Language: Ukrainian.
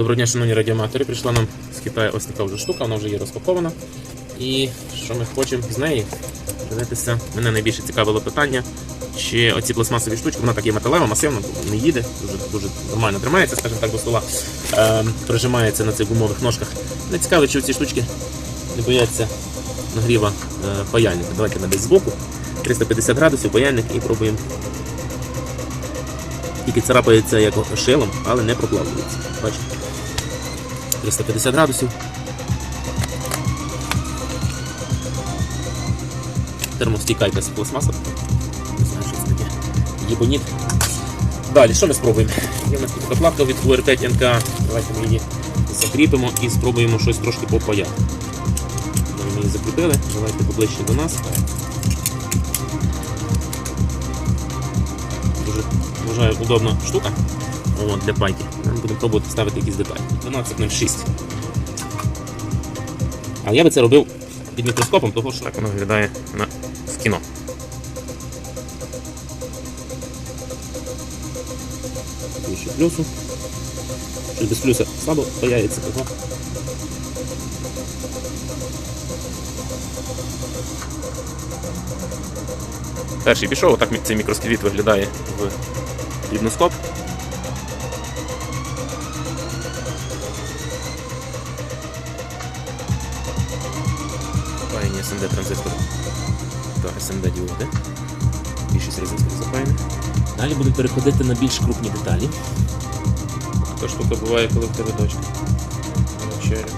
Доброго дня, шановні радіоматори. Прийшла нам з Китаю ось така вже штука, вона вже є розпакована. І що ми хочемо з неї дивитися. Мене найбільше цікавило питання, чи оці пластмасові штучки, вона так є металева, масивна, не їде, дуже, дуже нормально тримається, скажімо так, до стола. Е, прижимається на цих гумових ножках. Не цікаво, чи ці штучки не бояться нагріва е, паяльника. Давайте ми десь збоку. 350 градусів паяльник і пробуємо. Тільки царапається як шилом, але не проплавлюється. Бачите? 350 градусів. Термостійка якась пластмаса. Не знаю, що це таке. Єбоніт. Далі, що ми спробуємо? Є в нас тут платка від UR5 НК. Давайте ми її закріпимо і спробуємо щось трошки попаяти. Ми її закріпили, давайте поближче до нас. Дуже вважаю удобна штука О, для пайки. Ми будемо пробувати ставити якісь деталі. 12.06. А я би це робив під мікроскопом, тому що так воно виглядає на, в кіно. Більше плюсу. Щось без плюса слабо паяється, того. Перший пішов, отак цей мікросквіт виглядає в дрібноскоп. Запаяні SMD транзистори та SMD діоди. Більшість резисторів запаяні. Далі будемо переходити на більш крупні деталі. Така штука буває, коли в тебе дочка. Вечеря.